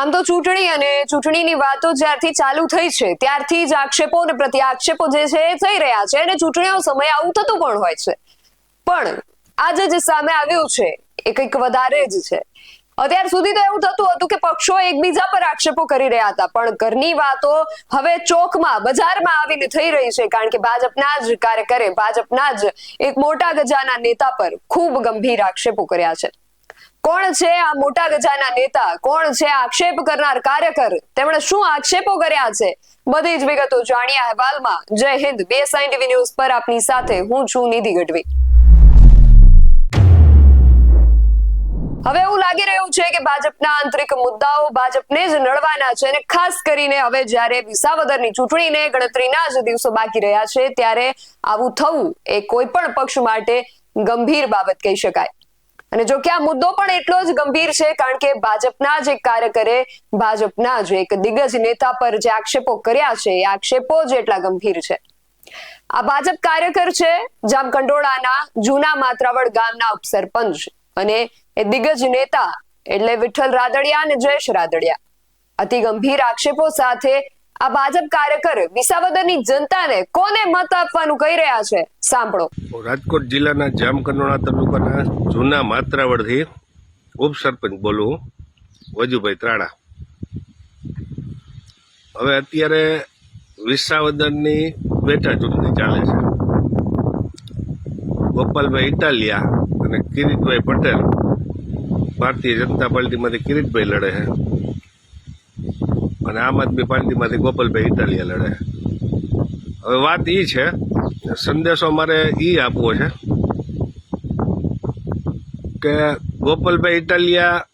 આમ તો ચૂંટણી અને ચૂંટણીની વાતો જ્યારથી ચાલુ થઈ છે, ત્યારથી જ આક્ષેપો અને પ્રતિ આક્ષેપો જે છે એ થઈ રહ્યા છે અને ચૂંટણીનો સમય આવું થતું પણ હોય છે. પણ આજે જે સામે આવ્યું છે, એ કંઈક વધારે જ છે. અત્યાર સુધી તો એવું થતું હતું કે પક્ષો એકબીજા પર આક્ષેપો કરી રહ્યા હતા, પણ ઘરની વાતો હવે ચોકમાં, બજારમાં આવીને થઈ રહી છે, કારણ કે ભાજપના જ કાર્યકરે, ભાજપના જ એક મોટા ગજાના નેતા પર ખૂબ ગંભીર આક્ષેપો કર્યા છે. કોણ છે આ મોટા ગજાના નેતા? કોણ છે આક્ષેપ કરનાર કાર્યકર? તેમણે શું આક્ષેપો કર્યા છે? બધી જ વિગતો જાણીએ અહેવાલમાં. જય હિન્દ. બે સાઇન ટીવી ન્યૂઝ પર આપની સાથે હું છું નિધિ ગઢવી. હવે એવું લાગી રહ્યું છે કે ભાજપના આંતરિક મુદ્દાઓ ભાજપને જ નડવાના છે અને ખાસ કરીને હવે જ્યારે વિસાવદરની ચૂંટણીને ગણતરીના જ દિવસો બાકી રહ્યા છે, ત્યારે આવું થવું એ કોઈ પણ પક્ષ માટે ગંભીર બાબત કહી શકાય. અને જો કે આ મુદ્દો પણ એટલો જ ગંભીર છે, કારણ કે ભાજપના જ એક કાર્યકરે ભાજપના જ એક દિગ્ગજ નેતા પર જે આક્ષેપો કર્યા છે, એ આક્ષેપો જ એટલા ગંભીર છે. આ ભાજપ કાર્યકર છે, જામકંડોળાના જૂના માત્રાવડ ગામના ઉપસરપંચ અને એ દિગ્ગજ નેતા એટલે વિઠ્ઠલ રાદડિયા અને જયેશ રાદડિયા. અતિ ગંભીર આક્ષેપો સાથે આ ભાજપ કાર્યકર વિસાવદરની જનતાને કોને મત આપવાનું કહી રહ્યા છે? સાંભળો. રાજકોટ જિલ્લાના જામકંડોળા તાલુકાના જૂના માત્રાવડથી ઉપસરપંચ બોલું વજુભાઈ ત્રાણા. હવે અત્યારે વિસાવદરની પેટા ચૂંટણી ચાલે છે. ગોપાલભાઈ ઇટાલિયા અને કિરીટભાઈ પટેલ ભારતીય જનતા પાર્ટીમાંથી કિરીટભાઈ લડે છે. અને આમ આદમી પાર્ટીમાંથી ગોપાલભાઈ ઇટાલિયા લડે. હવે વાત એ છે, સંદેશો મારે એ આપવો છે કે ગોપાલભાઈ ઇટાલિયા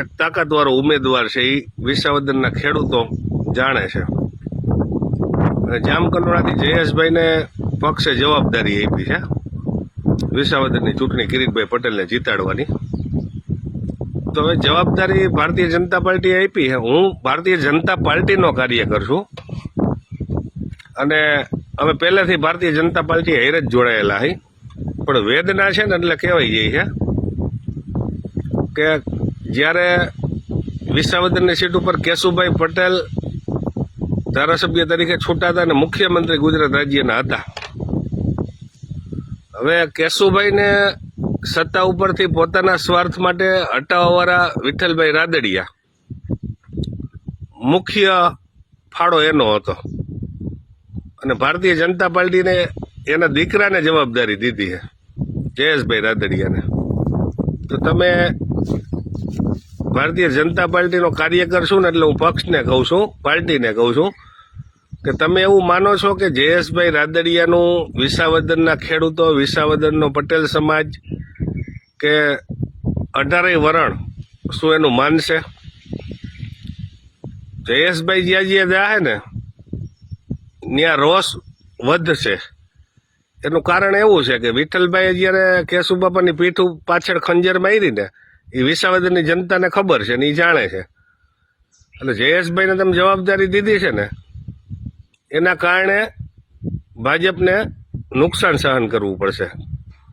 એક તાકાતવાળો ઉમેદવાર છે એ વિસાવદનના ખેડૂતો જાણે છે. અને જામકંડોળાથી જયેશભાઈને પક્ષે જવાબદારી આપી છે, વિસાવદનની ચૂંટણી કિરીટભાઈ પટેલને જીતાડવાની. તો હવે જવાબદારી ભારતીય જનતા પાર્ટીએ આપી હું ભારતીય જનતા પાર્ટીનો કાર્યકર છું અને અમે પહેલેથી ભારતીય જનતા પાર્ટી હેર જ જોડાયેલા હઈ પણ વેદના છે ને એટલે કહેવાય જાય છે કે જ્યારે વિસાવદરની સીટ ઉપર કેશુભાઈ પટેલ ધારાસભ્ય તરીકે છૂટા હતા અને મુખ્યમંત્રી ગુજરાત રાજ્યના હતા. હવે કેશુભાઈને સત્તા ઉપરથી પોતાના સ્વાર્થ માટે હટાવવાવાળા વિઠ્ઠલભાઈ રાદડિયા. મુખ્ય ફાળો એનો હતો. અને ભારતીય જનતા પાર્ટીને એના દીકરાને જવાબદારી દીધી છે, જયેશભાઈ રાદડિયાને. તો તમે ભારતીય જનતા પાર્ટીનો કાર્યકર છું ને એટલે હું પક્ષને કહું છું, પાર્ટીને કહું છું, કે તમે એવું માનો છો કે જયેશભાઈ રાદડિયાનું વિસાવદરના ખેડૂતો વિસાવદરનો પટેલ સમાજ કે અઢારેય વરણ શું એનું માનશે જયેશભાઈ જ્યાં જ્યાં જાહે ને, ત્યાં રોષ વધશે એનું કારણ એવું છે કે વિઠ્ઠલભાઈ જ્યારે કેશુબાપાની પીઠ પાછળ ખંજર મારી ને, એ વિસાવદરની જનતાને ખબર છે ને એ જાણે છે. એટલે જયેશભાઈને તમે જવાબદારી દીધી છે ને, એના કારણે ભાજપને નુકસાન સહન કરવું પડશે.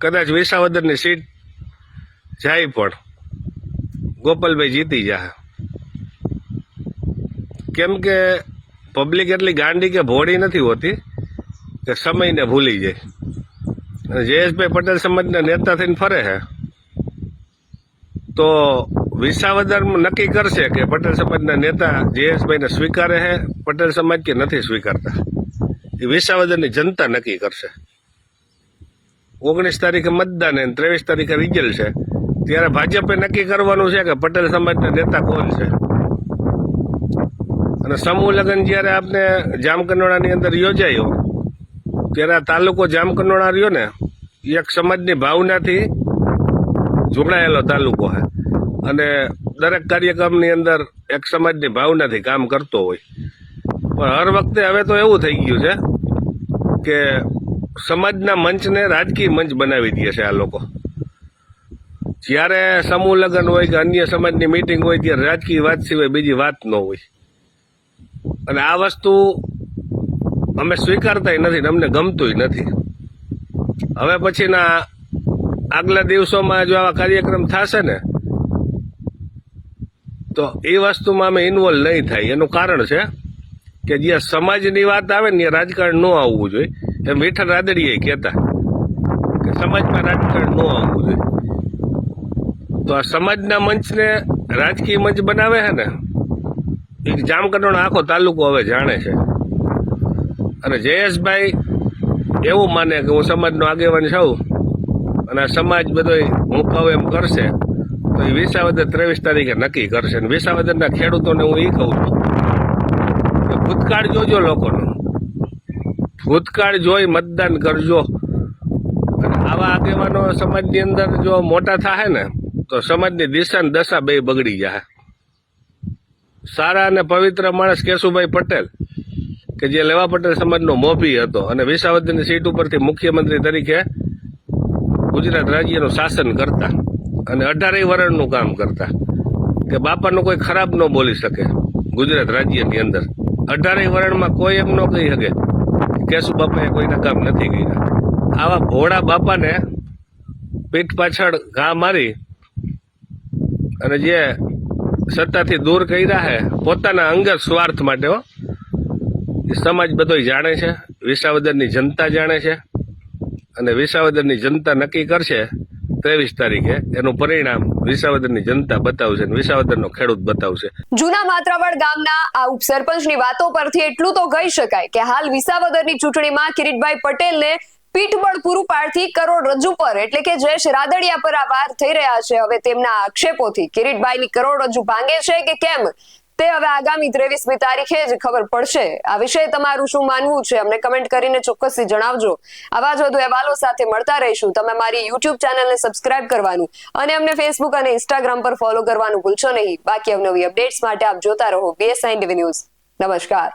કદાચ વિસાવદરની સીટ જાય પણ. ગોપાલભાઈ જીતી જાય. કેમ કે પબ્લિક એટલી ગાંડી કે ભોળી નથી હોતી કે સમયને ભૂલી જાય. અને જયેશભાઈ પટેલ સમાજના નેતા થઈને ફરે છે તો વિસાવદર નક્કી કરશે કે પટેલ સમાજના નેતા જયેશભાઈને સ્વીકારે છે પટેલ સમાજ કે નથી સ્વીકારતા? એ વિસાવદરની જનતા નક્કી કરશે. ઓગણીસ તારીખે મતદાન અને ત્રેવીસ તારીખે રિઝલ્ટ છે. ત્યારે ભાજપે નક્કી કરવાનું છે કે પટેલ સમાજના નેતા કોણ છે? અને સમૂહ લગ્ન જ્યારે આપને જામકંડોળાની અંદર યોજાયો, ત્યારે આ તાલુકો જામકંડોળા રહ્યો ને, એક સમાજની ભાવનાથી જોડાયેલો તાલુકો છે. અને દરેક કાર્યક્રમની અંદર એક સમાજની ભાવનાથી કામ કરતો હોય. પણ હર વખતે હવે તો એવું થઈ ગયું છે કે સમાજના મંચને રાજકીય મંચ બનાવી દે છે આ લોકો. જ્યારે સમૂહ લગ્ન હોય કે અન્ય સમાજની મિટિંગ હોય ત્યારે રાજકીય વાત સિવાય બીજી વાત ન હોય. અને આ વસ્તુ અમે સ્વીકારતાય નથી અમને ગમતુંય નથી. હવે પછીના આગલા દિવસોમાં જો આવા કાર્યક્રમ થશે ને, તો એ વસ્તુમાં અમે ઇન્વોલ્વ નહીં થાય. એનું કારણ છે કે જ્યાં સમાજની વાત આવે ને ત્યાં રાજકારણ ન આવવું જોઈએ. એમ વિઠ્ઠલ રાદડીએ કહેતા કે સમાજમાં રાજકારણ ન આવવું જોઈએ. તો આ સમાજના મંચને રાજકીય મંચ બનાવે છે ને, એ જામકંડોનો આખો તાલુકો હવે જાણે છે. અને જયેશભાઈ એવું માને કે હું સમાજનો આગેવાન છું અને આ સમાજ બધો હું કહું એમ કરશે, તો એ વિસાવદર ત્રેવીસ તારીખે નક્કી કરશે. અને વિસાવદરના ખેડૂતોને હું એ કહું છું કે ભૂતકાળ જોજો લોકોનો. ભૂતકાળ જોઈ મતદાન કરજો. અને આવા આગેવાનો સમાજની અંદર જો મોટા થાય ને તો સમાજની દિશા દશા બે બગડી જાય સારા અને પવિત્ર માણસ કેશુભાઈ પટેલ, કે જે લેવા પટેલ સમાજનો મોભી હતો અને વિસાવદરની સીટ ઉપરથી મુખ્યમંત્રી તરીકે ગુજરાત રાજ્યનું શાસન કરતા અને અઢારેય વરણનું કામ કરતા, કે બાપાનું કોઈ ખરાબ ન બોલી શકે ગુજરાત રાજ્યની અંદર. અઢારેય વરણમાં કોઈ એમ ન કહી શકે કેશુ બાપાએ કોઈના કામ નથી કર્યા. આવા ભોળા બાપાને પીઠ પાછળ ઘા મારી અને જે સત્તાથી દૂર કર્યા છે પોતાના અંગત સ્વાર્થ માટે હો. એ સમાજ બધો જાણે છે, વિસાવદરની જનતા જાણે છે, અને વિસાવદરની જનતા નક્કી કરશે ત્રેવીસ તારીખે. એનું પરિણામ વિસાવદરની જનતા બતાવશે અને વિસાવદરનો ખેડૂત બતાવશે. જૂના માત્રાવડ ગામના આ ઉપસરપંચની વાતો પરથી એટલું તો કહી શકાય કે હાલ વિસાવદરની ચૂંટણીમાં કિરીટભાઈ પટેલને પીઠબળ પૂરું પાડતી કરોડ રજૂ પર, એટલે કે જયેશ રાદડિયા પર આ વાર થઈ રહ્યા છે. હવે તેમના આક્ષેપોથી કિરીટભાઈની કરોડ રજૂ ભાંગે છે કે કેમ? તે હવે આગામી ત્રેવીસમી તારીખે જ ખબર પડશે. આ વિશે તમારું શું માનવું છે? અમને કમેન્ટ કરીને ચોક્કસથી જણાવજો. આવા જ વધુ અહેવાલો સાથે મળતા રહીશું. તમે મારી યુટ્યુબ ચેનલને સબસ્ક્રાઇબ કરવાનું અને અમને ફેસબુક અને ઇન્સ્ટાગ્રામ પર ફોલો કરવાનું ભૂલશો નહીં. બાકી અવનવી અપડેટ્સ માટે આપ જોતા રહો. બીએસઆઈ ટીવી ન્યૂઝ નમસ્કાર.